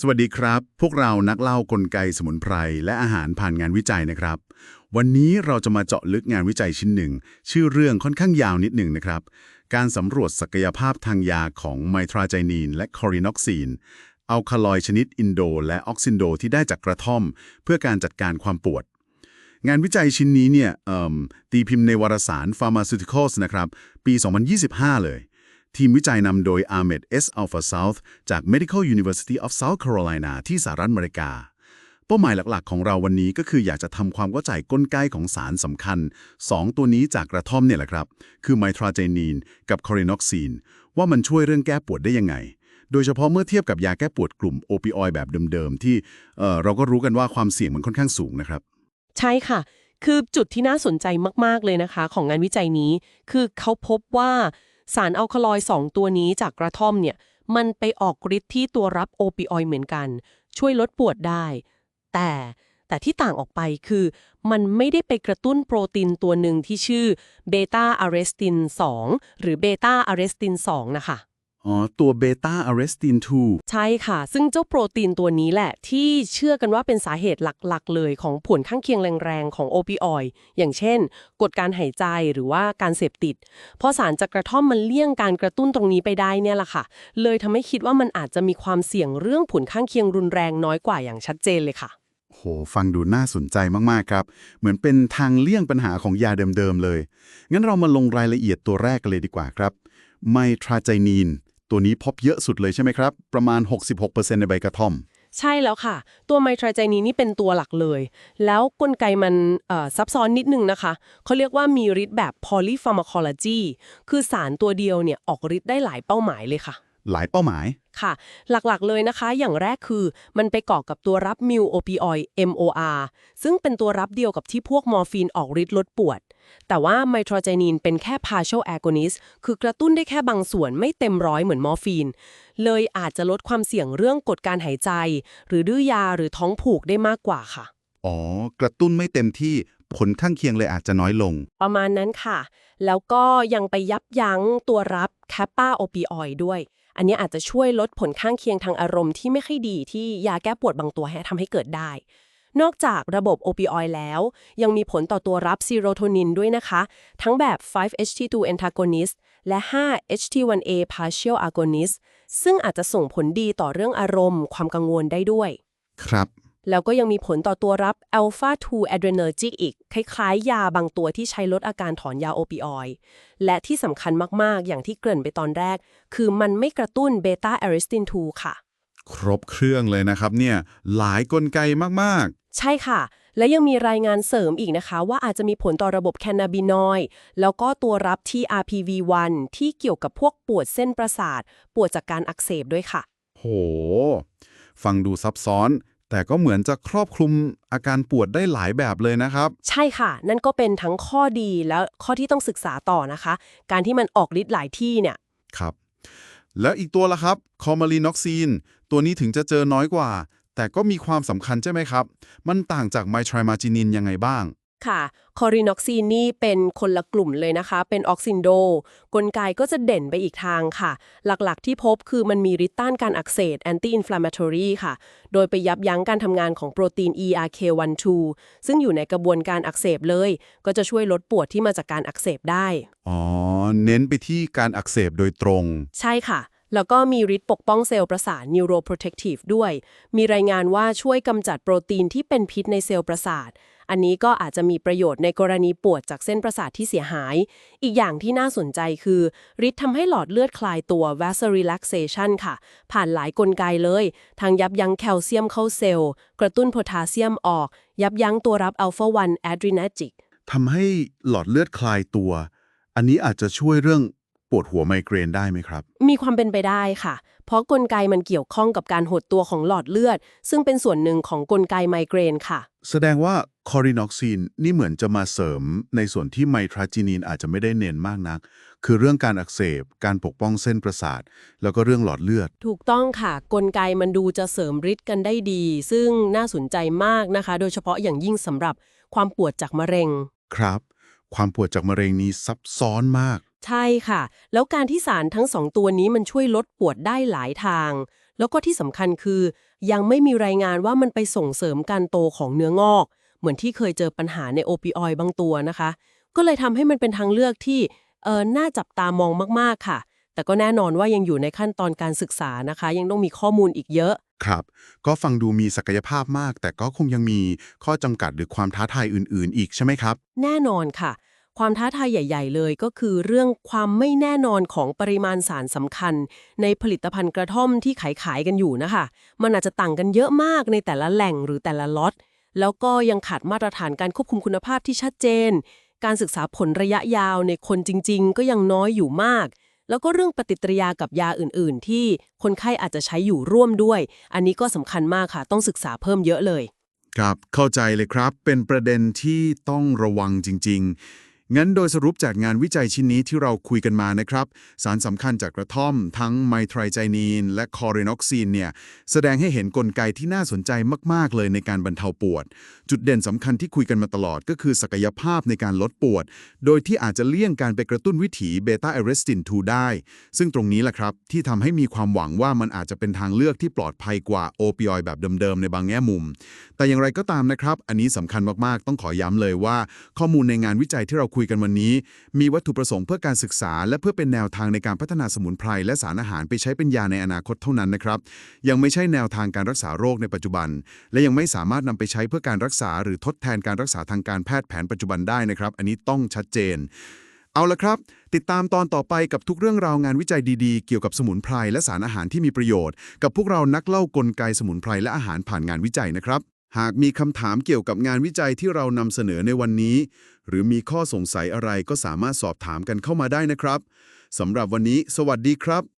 สวัสดีครับ พวกเรานักเล่ากลไกสมุนไพรและอาหารผ่านงานวิจัยนะครับ วันนี้เราจะมาเจาะลึกงานวิจัยชิ้นหนึ่ง ชื่อเรื่องค่อนข้างยาวนิดหนึ่งนะครับ การสำรวจศักยภาพทางยาของไมทราไจนีนและคอรินอกซีนอัลคาลอยด์ชนิดอินโด และออกซินโดที่ได้จากกระท่อม เพื่อการจัดการความปวด งานวิจัยชิ้นนี้เนี่ยเอิ่มตีพิมพ์ในวารสาร Pharmaceuticals นะครับ ปี 2025 เลย ทีมวิจัยนำโดย Ahmed S. Alpha South จาก Medical University of South Carolina ที่สหรัฐอเมริกา เป้าหมายหลักๆ ของเราวันนี้ก็คืออยากจะทำความเข้าใจกลไกของสารสำคัญ 2 ตัวนี้จากกระท่อมเนี่ยแหละครับ คือไมทราไจนีนกับคอรินอกซีนว่ามันช่วยเรื่องแก้ปวดได้ยังไง โดยเฉพาะเมื่อเทียบกับยาแก้ปวดกลุ่มโอปิออยด์แบบเดิมๆที่เอ่อเราก็รู้กันว่าความเสี่ยงมันค่อนข้างสูงนะครับ ใช่ค่ะคือจุดที่น่าสนใจมาก ๆ เลยนะคะ ของงานวิจัยนี้ คือเขาพบว่า สารอัลคาลอยด์สองตัวนี้จากกระท่อมเนี่ยมันไปออกฤทธิ์ที่ตัวรับโอปิออยด์เหมือนกัน ช่วยลดปวดได้ แต่แต่ที่ต่างออกไปคือ มันไม่ได้ไปกระตุ้นโปรตีนตัวหนึ่งที่ชื่อเบต้าอะเรสติน 2 หรือเบต้าอะเรสติน 2 นะคะ อ๋อ ตัวเบต้าอะเรสตินใช่ค่ะ ซึ่งเจ้าโปรตีนตัวนี้แหละ ที่เชื่อกันว่าเป็นสาเหตุหลักๆ เลยของผลข้างเคียงแรงๆ ของโอปิออยด์อย่างเช่น กดการหายใจหรือว่าการเสพติด เพราะสารจากกระท่อมมันเลี่ยงการกระตุ้นตรงนี้ไปได้เนี่ยแหละค่ะ เลยทำให้คิดว่ามันอาจจะมีความเสี่ยงเรื่องผลข้างเคียงรุนแรงน้อยกว่าอย่างชัดเจนเลยค่ะ2โห ฟังดูน่าสนใจมากๆครับ เหมือนเป็นทางเลี่ยงปัญหาของยาเดิมๆเลย งั้นเรามาลงรายละเอียดตัวแรกกันเลยดีกว่าครับ ไมทราไจนีน ตัวนี้พบเยอะสุดเลยใช่ไหมครับ ประมาณ 66%ในใบกระท่อม ใช่แล้วค่ะ ตัวไมทราไจนีนนี่เป็นตัวหลักเลย แล้วกลไกมันซับซ้อนนิดนึงนะคะ เขาเรียกว่ามีฤทธิ์แบบ polypharmacology คือสารตัวเดียวเนี่ยออกฤทธิ์ได้หลายเป้าหมายเลยค่ะ หลายเป้าหมาย ค่ะ หลักๆเลยนะคะ อย่างแรกคือมันไปเกาะกับตัวรับมิวโอปิออย MOR ซึ่งเป็นตัวรับเดียวกับที่พวกมอร์ฟีนออกฤทธิ์ลดปวด แต่ว่าไมโทรไจนีนเป็นแค่ partial agonist คือกระตุ้นได้แค่บางส่วนไม่เต็มร้อยเหมือนมอร์ฟีน เลยอาจจะลดความเสี่ยงเรื่องกดการหายใจ หรือดื้อยาหรือท้องผูกได้มากกว่าค่ะ อ๋อ กระตุ้นไม่เต็มที่ผลข้างเคียงเลยอาจจะน้อยลง ประมาณนั้นค่ะ แล้วก็ยังไปยับยั้งตัวรับแคปปาโอปิออยด้วย อันนี้อาจจะช่วยลดผลข้างเคียงทางอารมณ์ที่ไม่ค่อยดีที่ยาแก้ปวดบางตัวให้ทำให้เกิดได้ นอกจากระบบโอปิออยด์แล้ว ยังมีผลต่อตัวรับซีโรโทนินด้วยนะคะ ทั้งแบบ 5-HT2 antagonist และ 5-HT1A partial agonist ซึ่งอาจจะส่งผลดีต่อเรื่องอารมณ์ ความกังวลได้ด้วย ครับ แล้วก็ยังมีผลต่อตัวรับ alpha 2 adrenergic อีก คล้ายๆ ยาบางตัวที่ใช้ลดอาการถอนยาโอปิออยด์และที่สำคัญมากๆ อย่างที่เกริ่นไปตอนแรก คือมันไม่กระตุ้นเบต้าแอริสติน 2 ค่ะ ครบเครื่องเลยนะครับเนี่ยหลายกลไกมากใช่ค่ะ และยังมีรายงานเสริมอีกนะคะ ว่าอาจจะมีผลต่อระบบแคนาบินอยด์แล้วก็ตัวรับ TRPV1 ที่เกี่ยวกับพวกปวดเส้นประสาท ปวดจากการอักเสบด้วยค่ะๆโห ฟังดูซับซ้อน แต่ก็เหมือนจะครอบคลุมอาการปวดได้หลายแบบเลยนะครับ ใช่ค่ะ นั่นก็เป็นทั้งข้อดีและข้อที่ต้องศึกษาต่อนะคะ การที่มันออกฤทธิ์หลายที่เนี่ย ครับ แล้วอีกตัวละครับคอมาลีนอกซีนตัวนี้ถึงจะเจอน้อยกว่า แต่ก็มีความสำคัญใช่ไหมครับ มันต่างจากไมทริมาจินินยังไงบ้าง ค่ะคอรินอกซีนนี่เป็นคนละกลุ่มเลยนะคะ เป็นออกซินโด กลไกก็จะเด่นไปอีกทางค่ะ หลักๆที่พบคือมันมีฤทธิ์ต้านการอักเสบ anti inflammatory ค่ะ โดยไปยับยั้งการทำงานของโปรตีน ERK12 ซึ่งอยู่ในกระบวนการอักเสบเลย ก็จะช่วยลดปวดที่มาจากการอักเสบได้ อ๋อ เน้นไปที่การอักเสบโดยตรง ใช่ค่ะแล้วก็มีฤทธิ์ปกป้องเซลล์ประสาท neuroprotective ด้วย มีรายงานว่าช่วยกำจัดโปรตีนที่เป็นพิษในเซลล์ประสาท อันนี้ก็อาจจะมีประโยชน์ในกรณีปวดจากเส้นประสาทที่เสียหาย อีกอย่างที่น่าสนใจคือฤทธิ์ทำให้หลอดเลือดคลายตัว vasodilation ค่ะ ผ่านหลายกลไกเลย ทางยับยั้งแคลเซียมเข้าเซลล์ กระตุ้นโพแทสเซียมออก ยับยั้งตัวรับอัลฟา1 adrenergic ทำให้หลอดเลือดคลายตัว อันนี้อาจจะช่วยเรื่อง ปวดหัวไมเกรนได้ไหมครับ มีความเป็นไปได้ค่ะ เพราะกลไกมันเกี่ยวข้องกับการหดตัวของหลอดเลือด ซึ่งเป็นส่วนหนึ่งของกลไกไมเกรนค่ะ แสดงว่าคอรินอกซีนนี่เหมือนจะมาเสริมในส่วนที่ไมทราจินีนอาจจะไม่ได้เน้นมากนัก คือเรื่องการอักเสบ การปกป้องเส้นประสาท แล้วก็เรื่องหลอดเลือด ถูกต้องค่ะ กลไกมันดูจะเสริมฤทธิ์กันได้ดี ซึ่งน่าสนใจมากนะคะ โดยเฉพาะอย่างยิ่งสำหรับความปวดจากมะเร็ง ครับ ความปวดจากมะเร็งนี้ซับซ้อนมาก ใช่ค่ะ แล้วการที่สารทั้งสองตัวนี้มันช่วยลดปวดได้หลายทาง แล้วก็ที่สำคัญคือ ยังไม่มีรายงานว่ามันไปส่งเสริมการโตของเนื้องอก เหมือนที่เคยเจอปัญหาในโอปิออยด์บางตัวนะคะ ก็เลยทำให้มันเป็นทางเลือกที่เออน่าจับตามองมากๆค่ะ แต่ก็แน่นอนว่ายังอยู่ในขั้นตอนการศึกษานะคะ ยังต้องมีข้อมูลอีกเยอะ ครับ ก็ฟังดูมีศักยภาพมาก แต่ก็คงยังมีข้อจำกัดหรือความท้าทายอื่น ๆ อีกใช่ไหมครับ แน่นอนค่ะ ความท้าทายใหญ่ ๆ เลยก็คือเรื่องความไม่แน่นอนของปริมาณสารสำคัญ ในผลิตภัณฑ์กระท่อมที่ขายขายๆกันอยู่นะคะ มันอาจจะต่างกันเยอะมากในแต่ละแหล่งหรือแต่ละล็อต แล้วก็ยังขาดมาตรฐานการควบคุมคุณภาพที่ชัดเจน การศึกษาผลระยะยาวในคนจริง ๆ ก็ยังน้อยอยู่มาก แล้วก็เรื่องปฏิกิริยากับยาอื่น ๆ ที่คนไข้อาจจะใช้อยู่ร่วมด้วย อันนี้ก็สำคัญมากค่ะ ต้องศึกษาเพิ่มเยอะเลย ครับ เข้าใจเลยครับ เป็นประเด็นที่ต้องระวังจริง ๆ งั้นโดยสรุปจากงานวิจัยชิ้นนี้ที่เราคุยกันมานะครับ สารสำคัญจากกระท่อม ทั้งไมไทรไจนีน และคอเรนอกซีนเนี่ยแสดงให้เห็นกลไกที่น่าสนใจมาก ๆ เลยในการบรรเทาปวด จุดเด่นสำคัญที่คุยกันมาตลอดก็คือศักยภาพในการลดปวด โดยที่อาจจะเลี่ยงการไปกระตุ้นวิถีเบต้าเอเรสติน 2 ได้ ซึ่งตรงนี้แหละครับ ที่ทำให้มีความหวังว่ามันอาจจะเป็นทางเลือกที่ปลอดภัยกว่าโอปิออยด์แบบเดิม ๆ ในบางแง่มุม แต่อย่างไรก็ตามนะครับ อันนี้สำคัญมาก ๆ ต้องขอย้ำเลยว่า ข้อมูลในงานวิจัยที่เราคุยกันวันนี้ มีวัตถุประสงค์เพื่อการศึกษา และเพื่อเป็นแนวทางในการพัฒนาสมุนไพรและสารอาหารไปใช้เป็นยาในอนาคตเท่านั้นนะครับ ยังไม่ใช่แนวทางการรักษาโรคในปัจจุบัน และยังไม่สามารถนำไปใช้เพื่อการรักษา หรือทดแทนการรักษาทางการแพทย์แผนปัจจุบันได้นะครับ อันนี้ต้องชัดเจน เอาละครับ ติดตามตอนต่อไปกับทุกเรื่องราวงานวิจัยดีๆ เกี่ยวกับสมุนไพรและสารอาหารที่มีประโยชน์ กับพวกเรานักเล่ากลไกสมุนไพรและอาหารผ่านงานวิจัยนะครับ หากมีคำถามเกี่ยวกับงานวิจัยที่เรานำเสนอในวันนี้ หรือมีข้อสงสัยอะไรก็สามารถสอบถามกันเข้ามาได้นะครับสำหรับวันนี้ สวัสดีครับ